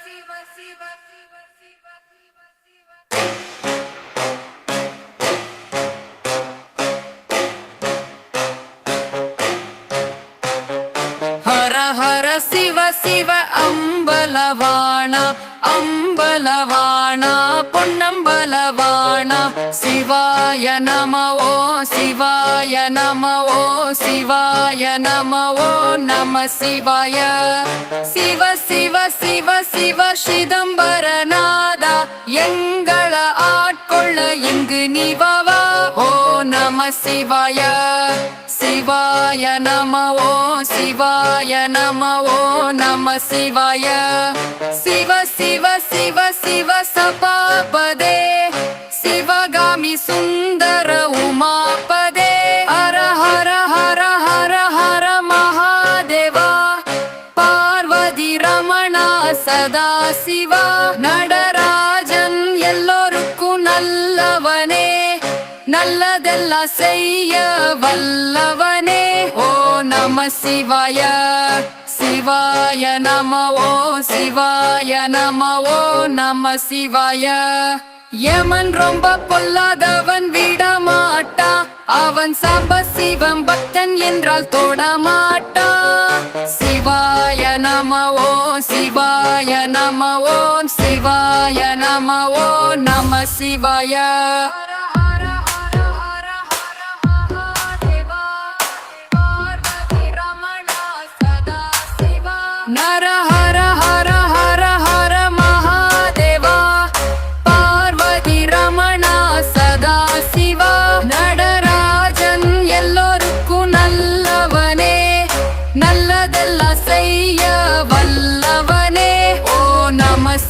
Massiva, massiva, massiva, massiva, massiva, massiva. சிவாய நம ஓ சிவாய நம ஓ சிவாய நம ஓ நம சிவாய. சிவ சிவ சிவ சிவ சிதம்பரநாதா எங்கள ஆட்கொள்ள இங்கு நிவவா? ஓ நம சிவாய. சிவாய நம ஓ சிவாய நம ஓ நம சிவாய. சிவ சிவ சிவ சிவ சபா சிவா நடராஜன் எல்லோருக்கும் நல்லவனே. நல்லதெல்லாம் செய்ய வல்லவனே. ஓ நம சிவாய சிவாய நம ஓ சிவாய நம ஓ நம சிவாய. யமன் ரொம்ப பொல்லாதவன் விடமாட்டா. அவன் சப சிவம் பக்தன் என்றால் தொடமாட்டா. சிவாய நம ஓம் சிவாய நம ஓம் சிவாய நம ஓம் நம சிவாய.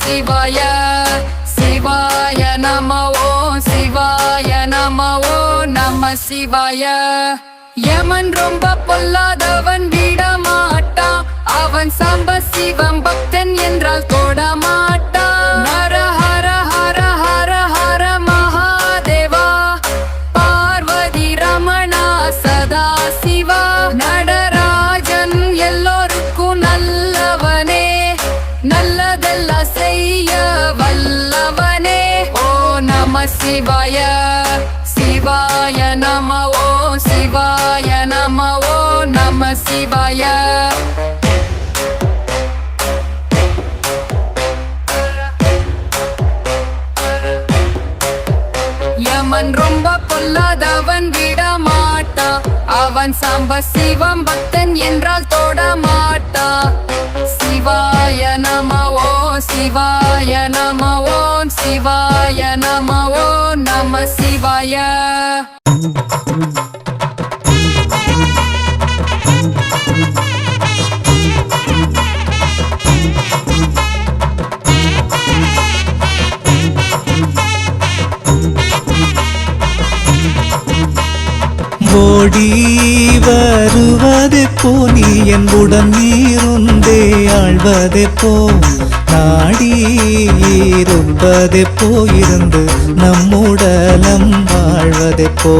சிவாய சிவாய நமவோ சிவாய நமவோ நம சிவாய. யமன் ரொம்ப பொல்லாதவன் விட மாட்டான் அவன் சம்ப சிவம் பக்தன் என்றால் தொட மாட்டான் சிவாய சிவாய நம ஓ சிவாய நம ஓ நம சிவாய. யமன் ரொம்ப பொல்லாதவன் விட மாட்டா. அவன் சாம்ப சிவம் பக்தன் என்றால் தொட மாட்டா. சிவாய நம ஓ சிவாய நம ஓம் சிவாய நம ஓம் நம சிவாய. ஓடி வருவது போ நீ என்புடன் நீருந்தே ஆழ்வதே போல். நாடி இருப்பதே போயிருந்து நம்முடலம் வாழ்வதே போ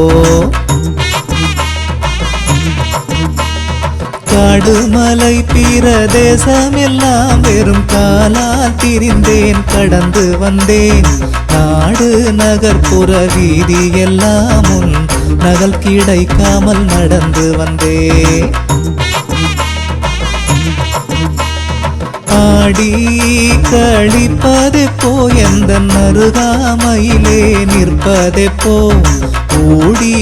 காடுமலை பிரதேசம் எல்லாம் வெறும் காலால் திரிந்தேன் கடந்து வந்தேன். நாடு நகர்ப்புற வீதி எல்லாம் உன் நகல் கிடைக்காமல் நடந்து வந்தேன். ஆடி கழிப்பது போ எந்த அருகாமையிலே நிற்பதே போ. ஓடி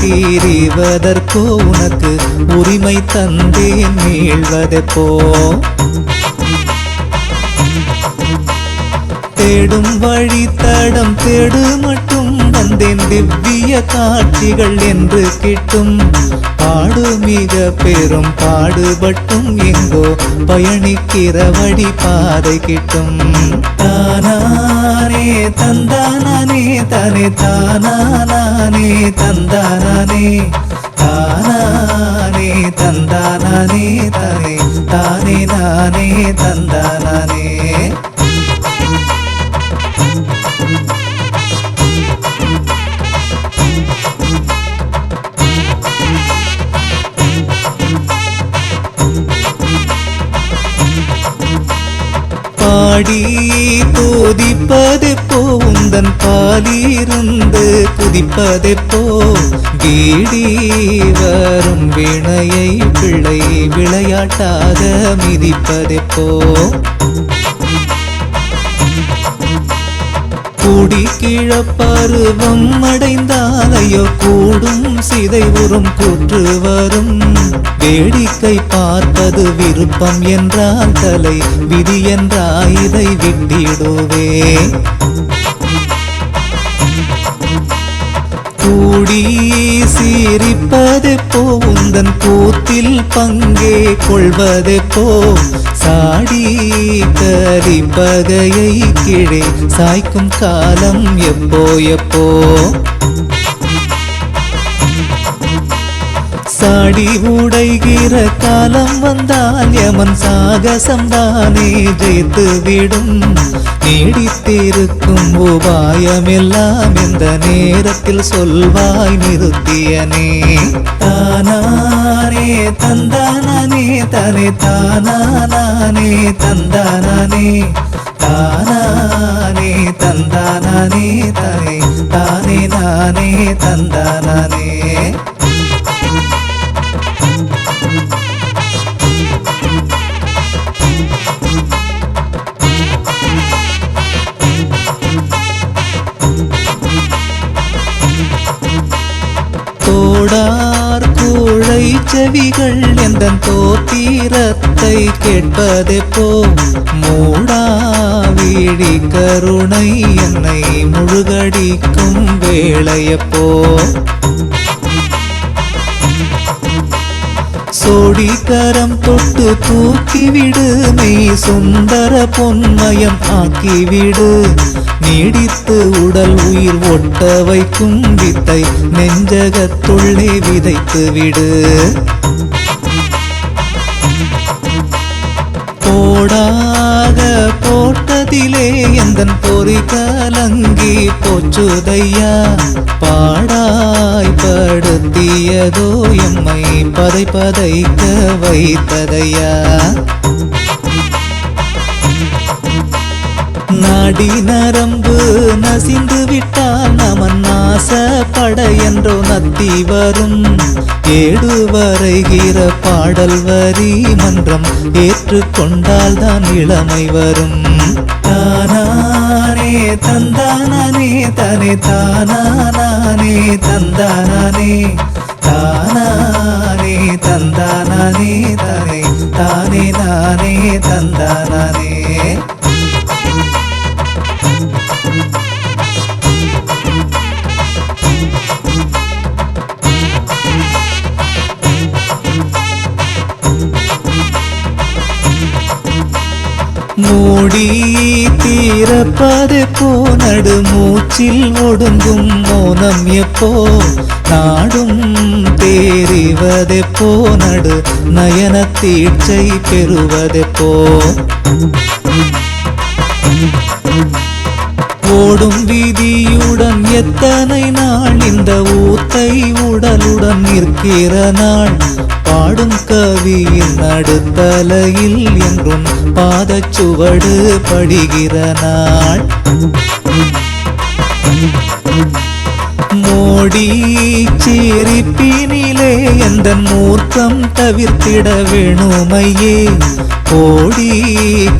தீரிவதற்கோ உனக்கு உரிமை தந்தேன் மீள்வதே போ. தேடும் வழி தடம் தேடு மட்டும் வந்தேன் திவ்ய காட்சிகள் என்று கிட்டும். பாடு மிக பெரும் பாடுபட்டும் எங்கோ பயணிக்கிற வழி பாதை கிட்டும். தானானே தந்தானே தானே தானானே தந்தானே தானானே தந்தானே தானே தானே நானே தந்தானே பாடி துதிப்பதெப்போ போந்தன் பாலிருந்து குதிப்பதெப்போ? வீடி வரும் வினையை பிள்ளை விளையாட்டாக மிதிப்பதை போ கூடி கிழப்பருவம் அடைந்தாலையோ கூடும் சிதைவுறும் கூற்று வரும். வேடிக்கை பார்ப்பது விருப்பம் என்றால் தலை விதி என்றால் இதை விட்டிடுவே. கூடி சிரிப்பது போந்தன் கூத்தில் பங்கே கொள்வது கொள்வதெப்போ சாடி கரிப்பகையை கீழே சாய்க்கும் காலம் எப்போ எப்போ சாடி உடைகிற காலம் வந்தால் எமன் சாகசம் தானே ஜெயித்து விடும். நீடித்திருக்கும் உபாயமெல்லாம் இந்த நேரத்தில் சொல்வாய் நிறுத்தியனே. தானானே தந்தானே தனே தானானே தந்தானே தானானே தந்தானே தனே தானே நானே தந்தானே செவிகள் எந்த தோத்தீரத்தை கேட்பதெப்போ மூடா வீடி கருணை என்னை முழுகடிக்கும் வேளையப்போ. சோடி கரம் தொட்டு தூக்கிவிடு. மெய் சுந்தர பொன்மயம் ஆக்கிவிடு. நீடித்து உடல் உயிர் ஒட்ட வைக்கும் வித்தை நெஞ்சகத்துள்ளே விதைத்து விடு. போடாக போட்டதிலே எந்தன் பொறி கலங்கி போச்சுதையா. பாடாய்படு படுத்தியதோ எம்மை பதை பதைக்க வைத்ததையா? நாடி நரம்பு நசிந்து விட்டால் நமன் நாசப்பட என்றோ நத்தி வரும். ஏடு வரைகிற பாடல் வரி மன்றம் ஏற்றுக்கொண்டால் தான் இளமை வரும். தானானே தந்தானே தனே தானானே தந்தானே தானானே தந்தானே தனே தானே நானே தந்தானே மூடி தீரப்பது போனடு மூச்சில் ஒடுங்கும் மோனம் எப்போ? நாடும் தேறிவதெப்போ நடு நயன தீட்சை பெறுவதெப்போ? ஓடும் வீதியுடன் எத்தனை நாள் இந்த ஊத்தை உடலுடன் நிற்கிற நாள்? பாடும் கவியின் நடுத்தலையில் என்றும் பாதச்சுவடு படுகிற நாள். மோடி சிரிப்பினிலே எந்த மூர்த்தம் தவிர்த்திட வேணுமையே. கோடி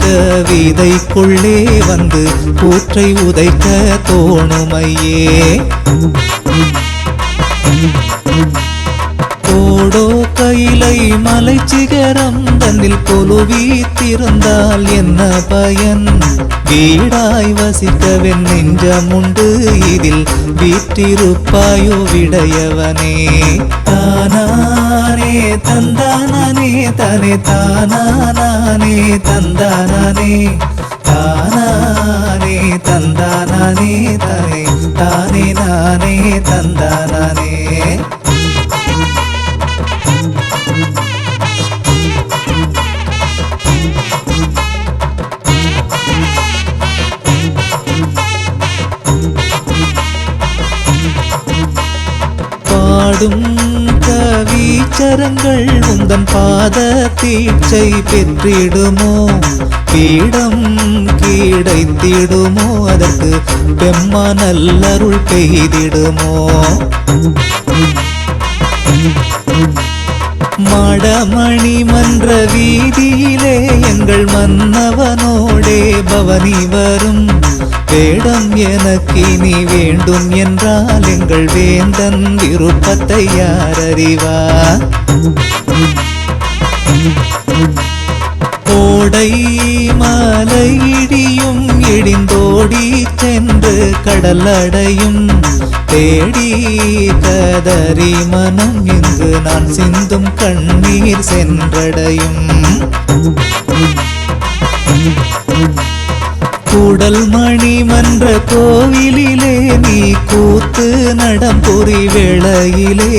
கவிதைக்குள்ளே வந்து கூற்றை உதைக்க தோணுமையே. கோடோ கையிலை மலை சிகரம் தன்னில் கொலுவி திறந்தால் என்ன பயன்? வீடாய் வசித்தவன் நெஞ்சமுண்டு இதில் வீற்றிருப்பாயோ விடையவனே. தானானே தந்தானே தனே தானானே தந்தானே தானானே தந்தானே தனே தானே நானே தந்தானே பாடும் கவிச்சரங்கள் உந்தன் பாத தீட்சை பெற்றிடுமோ? பீடம் கீடைத்திடுமோ? அதற்கு பெம்மா நல்லருள் பெய்திடுமோ? மடமணி மன்ற வீதியிலே எங்கள் மன்னவனோடே பவனி வரும். வேடம் எனக்கு இனி வேண்டும் என்றால் எங்கள் வேந்தன் விருப்பத்தை யார் அறிவார் கோடை மாலை இடியும் இடிந்தோடி சென்று கடல் அடையும் தேடி கதறி மனம் இங்கு நான் சிந்தும் கண்ணீர் சென்றடையும். கூடல் மணி மன்ற கோவிலிலே நீ கூத்து நடம் புரி வேளையிலே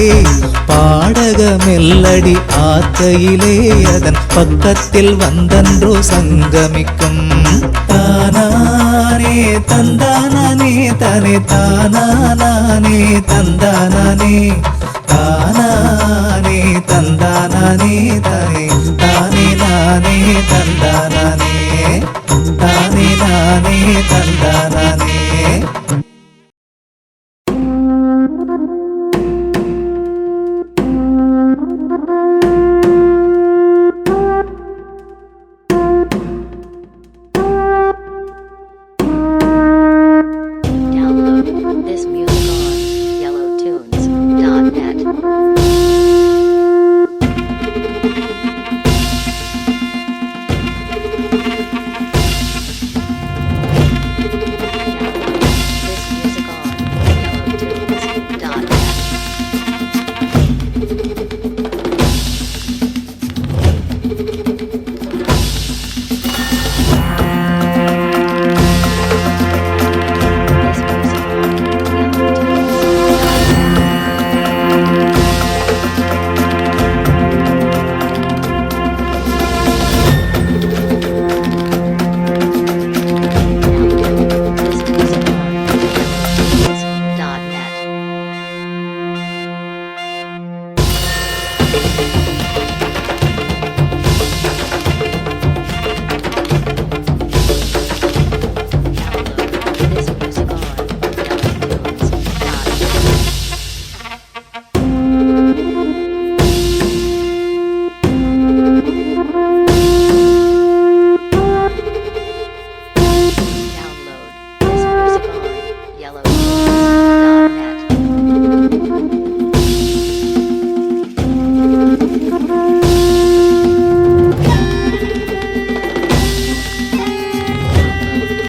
பாடக மெல்லடி ஆத்தையிலே அதன் பக்கத்தில் வந்தன்றோ சங்கமிக்கும். தானானே தந்தானே தனே தானானே தந்தானே தானானே தந்தானே தனே தானே நானே தந்தானே తందానే నానే తందానానే